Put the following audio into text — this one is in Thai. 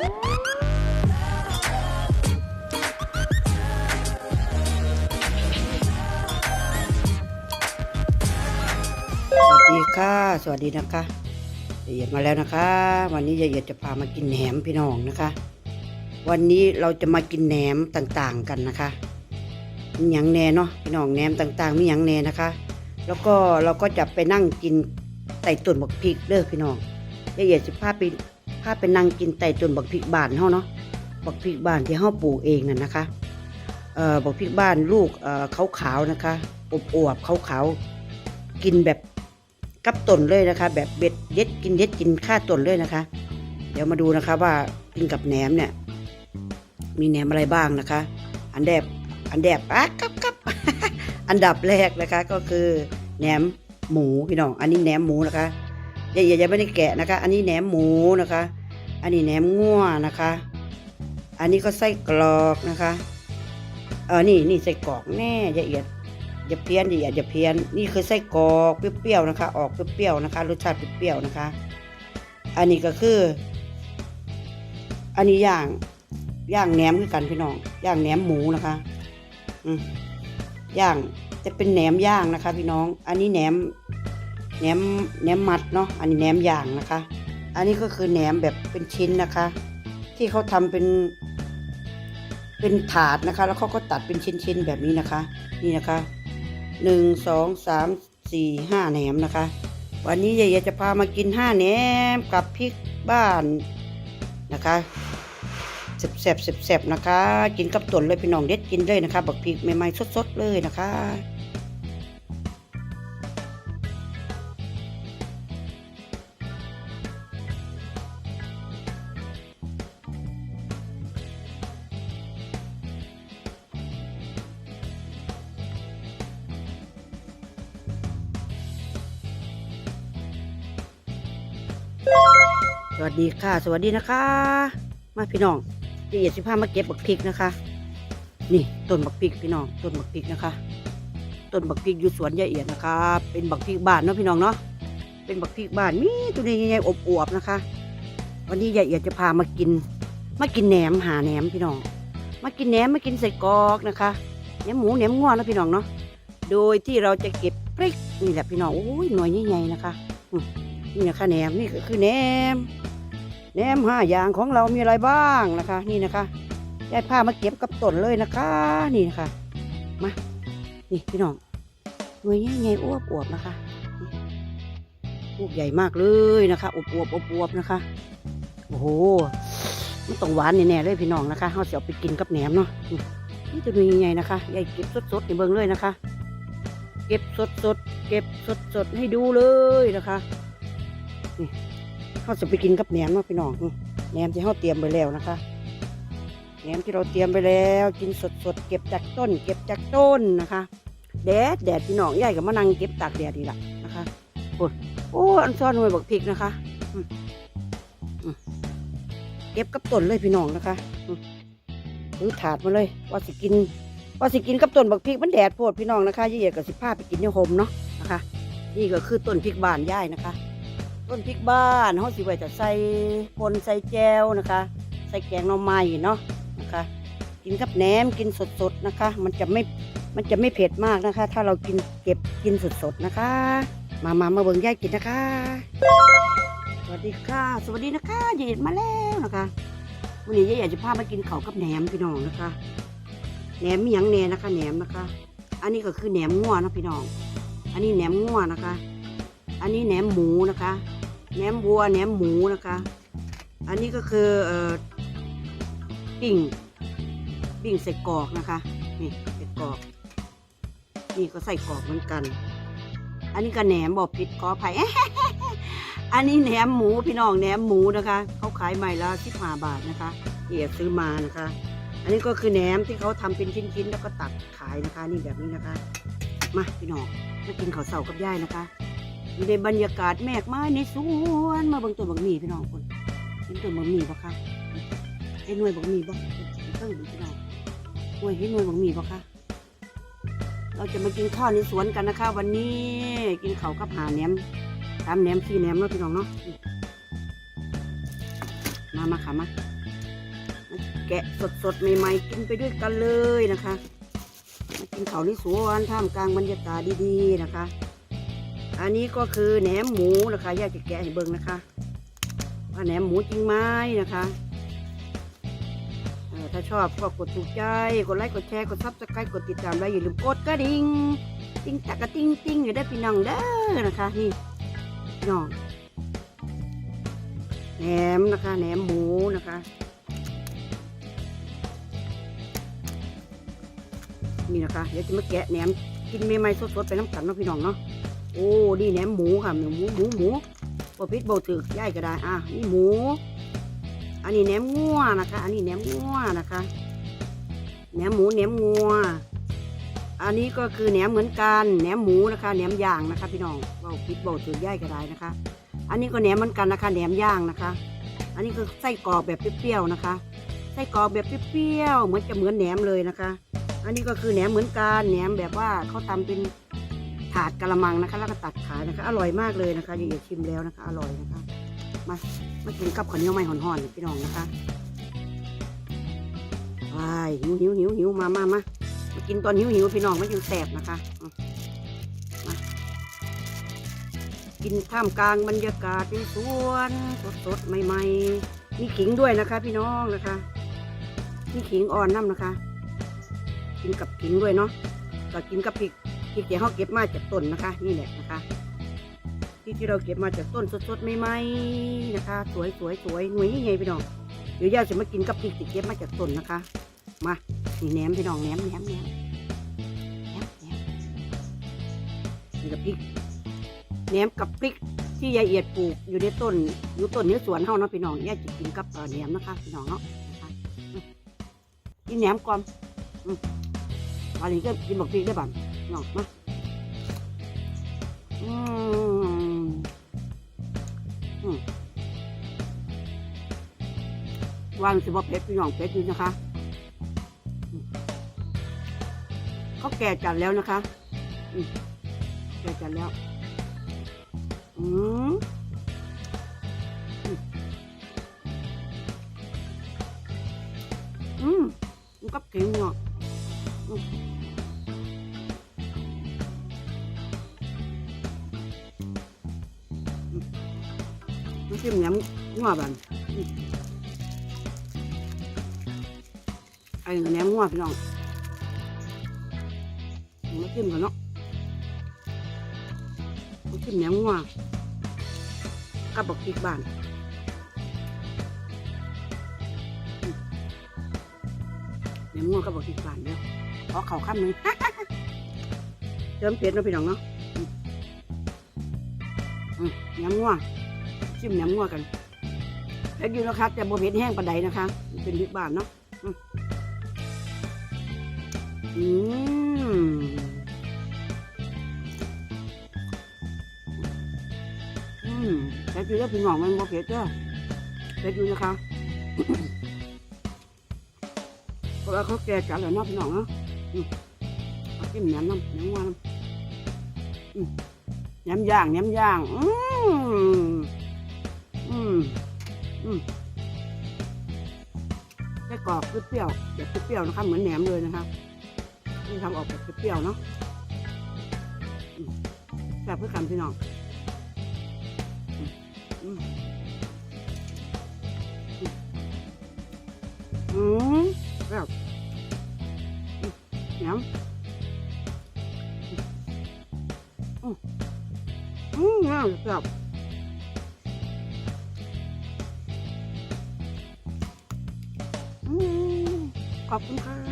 สวัสดีค่ะ สวัสดีนะคะละเอียดมาแล้วนะคะ วันนี้ละเอียดจะพามากินแหนมพี่น้องนะคะ วันนี้เราจะมากินแหนมต่างๆกันนะคะมีหยังแหนเนาะพี่น้องแหนมต่างๆมีหยังแหนนะคะ แล้วก็เราก็จะไปนั่งกินไต่ตุ่นบักพริกเด้อพี่น้องละเอียดจะพาไป พาไปนั่งกินไต่ตุ่นบักพริกบ้านเฮาเนาะบักพริกบ้านที่เฮาปลูกเองน่ะนะคะเอ่อบักพริกบ้านลูกเอ่อขาวๆนะคะอบอวบๆขาวๆกินแบบกับต้นเลยนะคะ แบบเบ็ดเด็ดกินเด็ดกินข้าต้นเลยนะคะ เดี๋ยวมาดูนะคะว่ากินกับแหนมเนี่ย มีแหนมอะไรบ้างนะคะ อันแรกอันแรกอะกับกับอันดับแรกนะคะก็คือแหนมหมูพี่น้อง อันนี้แหนมหมูนะคะ อย่าอย่าอย่าไม่ได้แกะนะคะ อันนี้แหนมหมูนะคะ อันนี้แหนมงัวนะคะ อันนี้ก็ไส้กรอกนะคะ เออนี่นี่ไส้กรอกแน่ละเอียดอย่าเพี้ยนอย่าอย่าเพี้ยน นี่คือไส้กรอกเปรี้ยวๆนะคะ ออกเปรี้ยวๆนะคะรสชาติเปรี้ยวๆนะคะ อันนี้ก็คือ อันนี้ย่างย่างแหนมคือกันพี่น้องย่างแหนมหมูนะคะอืมย่างจะเป็นแหนมย่างนะคะ พี่น้อง อันนี้แหนม แหนมแหนมมัดเนาะอันนี้แหนมย่างนะคะ อันนี้ก็คือแหนมแบบเป็นชิ้นนะคะ ที่เขาทำเป็น เป็นถาดนะคะ แล้วเขาก็ตัดเป็นชิ้นๆแบบนี้นะคะ นี่นะคะหนึ่งสองสามสี่ห้าแหนมนะคะ วันนี้ยายจะพามากินห้าแหนมกับพริกบ้านนะคะแซ่บๆแซ่บๆนะคะ กินกับต่นเลยพี่น้องเด็ดกินเลยนะคะ บักพริกใหม่ๆสดๆเลยนะคะ วัสดีค่ะ สวัสดีนะคะ มาพี่น้องละเอียดสิพามาเก็บบักพริกนะคะ นี่ต้นบักพริกพี่น้องต้นบักพริกนะคะต้นบักพริกอยู่สวนยายเอียดนะคะ เป็นบักพริกบ้านเนาะพี่น้องเนาะเป็นบักพริกบ้านมีตัวนี้ใหญ่ๆอบๆนะคะ วันนี้ยายเอียดจะพามากิน มากินแหนมหาแหนมพี่น้อง มากินแหนมมากินใส่กอกนะคะแหนมหมูแหนมงัวเนะพี่น้องเนาะโดยที่เราจะเก็บพริกนี่แหละพี่น้องโอ้ยหน่วยใหญ่ๆนะคะนี่นะคะแหนมนี่ก็คือแหนม แหนมห้าอย่างของเรามีอะไรบ้างนะคะ นี่นะคะยายพามาเก็บกับต้นเลยนะคะ นี่นะคะมานี่พี่น้องหน่วยใหญ่ๆอวบอวบนะคะลูกใหญ่มากเลยนะคะอวบอวบอวบอวบนะคะโอ้โหมันต้องหวานแน่ๆเลยพี่น้องนะคะเขาจะเอาไปกินกับแหนมเนาะนี่จะมีใหญ่นะคะยายเก็บสดๆในเบิ้งเลยนะคะ เก็บสดๆเก็บสดๆให้ดูเลยนะคะนี่ เขาจะไปกินกับแหนมเนาะพี่น้องแหนมที่เขาเตรียมไปแล้วนะคะแหนมที่เราเตรียมไปแล้วกินสดๆเก็บจากต้น เก็บจากต้นนะคะแดดแดดพี่น้องใหญ่กับมะนังเก็บตากแดดนี่แหละนะคะโอ้โอ้อันซ่อนหน่วยบักพริกนะคะเก็บกับต้นเลยพี่น้องนะคะอืมถือถาดมาเลย ว่าสิกิน ว่าสิกินกับต้นบักพริกมันแดดโพดพี่น้องนะคะยี่เอกกับสิผ้าไปกินในโฮมเนาะนะคะ นี่ก็คือต้นพริกบานย่ายนะคะ ต้นพริกบ้านเขาสิไว้จะใส่ปนใส่แจวนะคะ ใส่แกงหน่อไม้เนาะนะคะ กินกับแหนมกินสดๆนะคะ มันจะไม่มันจะไม่เผ็ดมากนะคะ ถ้าเรากินเก็บกินสดๆนะคะ มามามาเบิ่งยายกินนะคะ สวัสดีค่ะ สวัสดีนะคะยายเห็นมาแล้วนะคะวันนี้ยายอยากจะพามากินเขากับแหนมพี่น้องนะคะแหนมมีหยังแหนนะคะแหนมนะคะ อันนี้ก็คือแหนมงัวนะพี่น้อง อันนี้แหนมงัวนะคะ อันนี้แหนมหมูนะคะ แหนมวัวแหนมหมูนะคะ อันนี้ก็คือเอ่อปิ้งปิ้งใส่กรอกนะคะ นี่ใส่กรอก นี่ก็ใส่กรอกเหมือนกัน อันนี้ก็แหนมบอกผิดขออภัยอันนี้แหนมหมูพี่น้องแหนมหมูนะคะเขาขายใหม่ละสิบห้าบาทนะคะที่แอบซื้อมานะคะ อันนี้ก็คือแหนมที่เขาทำเป็นชิ้นๆ แล้วก็ตัดขายนะคะ นี่แบบนี้นะคะ มาพี่น้องมากินข้าวเสากับย่ายนะคะ อยู่ในบรรยากาศแมกไม้ในสวนมาเบิ่งต้นบักหมี่พี่น้องคนเห็นต้นบักหมี่ปะคะเห็นหน่วยบักหมี่ปะเพิ่งพี่น้องหน่วยเห็นหน่วยบักหมี่ปะคะเราจะมากินข้าวในสวนกันนะคะ วันนี้กินเขากับหาแหนมตามแหนมขี้แหนมเนาะพี่น้องเนาะมามาค่ะมาแกะสดๆใหม่ๆกินไปด้วยกันเลยนะคะมากินเขาวที่สวนท่ามกลางบรรยากาศดีๆนะคะ อันนี้ก็คือแหนมหมูนะคะย่าจะแกะให้เบิ่งนะคะว่าแหนมหมูจริงไหมนะคะถ้าชอบก็กดถูกใจ กดไลค์ กดแชร์ กดซับสไครต์กดติดตามแล้วอย่าลืมกดกระดิ่ง ติ้งตักกระติ้งติ้งอยู่ได้พี่น้องเด้อนะคะนี่น้องแหนมนะคะแหนมหมูนะคะ นี่นะคะ เดี๋ยวจะมาแกะแหนมกินใหม่สดๆไปน้ำกันเนาะพี่น้องเนาะ โอ้นี่แหนมหมูค่ะหมูหมูหมูหมูบพิษโบถึกย่ายก็ได้อะนี่หมู อันนี้แหนมงัวนะคะ อันนี้แหนมงัวนะคะแหนมหมูแหนมงัว อันนี้ก็คือแหนมเหมือนกันแหนมหมูนะคะแหนมย่างนะคะ พี่น้องเบาพิษโบถึกย่ายก็ได้นะคะ อันนี้ก็แหนมเหมือนกันนะคะแหนมย่างนะคะ อันนี้คือไส้กรอกแบบเปรี้ยวๆนะคะไส้กรอกแบบเปรี้ยวๆเหมือนจะเหมือนแหนมเลยนะคะ อันนี้ก็คือแหนมเหมือนกันแหนมแบบว่าเขาทำเป็น ถาดกะละมังนะคะ แล้วก็ตัดขายนะคะ อร่อยมากเลยนะคะอย่าชิมแล้วนะคะ อร่อยนะคะ มามากินกับข้าวเหนียวไม่ห่อนๆพี่น้องนะคะว้ายหิวหิวหิวหิวมามามามากินตอนหิวหิวพี่น้องไม่ยังแสบนะคะมากินท่ามกลางบรรยากาศในสวนสดๆใหม่ๆมีขิงด้วยนะคะ พี่น้องนะคะมีขิงอ่อนน้ำนะคะ กินกับขิงด้วยเนาะก็กินกับพริก พริกที่เขาเก็บมาจากต้นนะคะ นี่แหละนะคะพริกที่เราเก็บมาจากต้นสดๆใหม่ๆนะคะ สวยสวยสวยหน่วยยังไงพี่น้องเดี๋ยวย่าจะมากินกับพริกที่เก็บมาจากต้นนะคะ มานี่แหนมพี่น้องแหนมแหนมแหนมนี่กับพริกแหนมกับพริกที่ยายเอียดปลูกอยู่ในต้นอยู่ต้นเนื้อสวนเฮาเนาะพี่น้องย่าจะกินกับแหนมนะคะพี่น้องเนาะนะคะอืมกินแหนมก่อนอันนี้ก็กินบักพริกได้บ้าง นาะมาอืมอืมวางสิบ่เผ็ดพี่น้องเผ็ดอยู่นะคะเขาแก่จัดแล้วนะคะแก่จัดแล้ว อืมอืมอืมมันก็เก่งเนาะ จิ้มแหนมงัวบันไอ้แหนมงัวพี่น้องน้ำจิ้มกันเนาะน้ำจิ้มแหนมงัวกับบักพริกบ้านอืมแหนมงัวกับบักพริกบ้านเดียขอเข่าข้ามหนึ่งเติมเผ็ดเนาะพี่น้องเนาะอืมอืมแหนมงัว ชิมแหนมงัวกันแล้วอยู่นะคะแต่บะเพ็ดแห้งปานใดนะคะ เป็นพริกบ้านเนาะอืมอืมอืมแต่อยู่แล้วพี่น้องมันบะเพ็ดเด้อแต่อยู่นะคะเพราะว่าเขาแก่จัดแล้วเนาะพี่น้องเนาะจิ้มแหนมน้ำแหนมงัวน้ำแหนมย่างแหนมย่าง อืม อืม อืมไส้กรอกเปรี้ยวๆแบบเปรี้ยวๆนะคะเหมือนแหนมเลยนะคะนี่ทำออกแบบเปรี้ยวๆเนาะแซ่บเพื่อกันพี่น้องอืมแซ่บแหนมอืมอืมแหนมแซ่บ อืมขอบคุณค่ะ